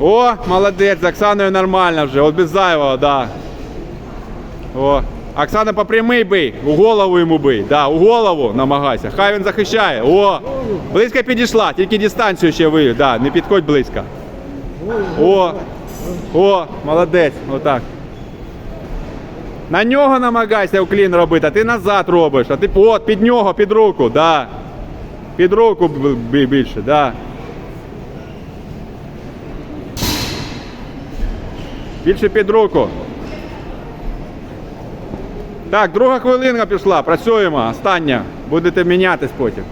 О, молодець, з Оксаною нормально вже, от без зайвого, да. О, Оксана по прямий бий, у голову йому бий. Да, у голову намагайся. Хай він захищає. О, близько підійшла, тільки дистанцію ще ви. Да, не підходь близько. О, о, молодець, отак. На нього намагайся уклін робити, а ти назад робиш. А ти от, під нього, під руку, да. Під руку більше, да. Більше під руку. Так, друга хвилинка пішла, працюємо. Остання. Будете мінятись потім.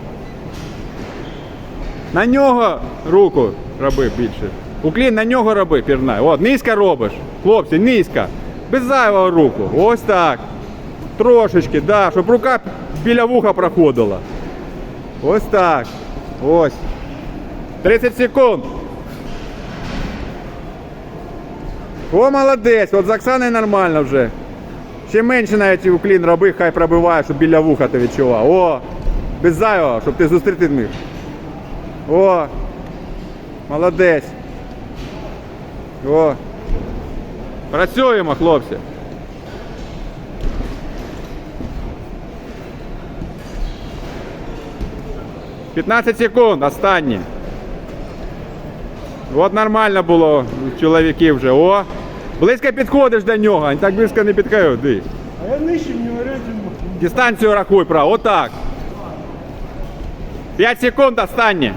На нього руку роби більше. Уклін на нього роби, пірнай. От, низько робиш. Хлопці, низько. Без зайвого руку. Ось так. Трошечки, да, щоб рука біля вуха проходила. Ось так. Ось. 30 секунд. О, молодець, от з Оксаною нормально вже. Ще менше навіть уклін роби, хай пробиває, щоб біля вуха ти відчував. О! Без зайвого, щоб ти зустріти міг. О! Молодець. О! Працюємо, хлопці. П'ятнадцять секунд, останні. От нормально було чоловіки чоловіків вже. О! Близько підходиш до нього, так близько не підходи. А я нижче в нього рейтингу. Дистанцію рахуй, право. Отак. 5 секунд останнє.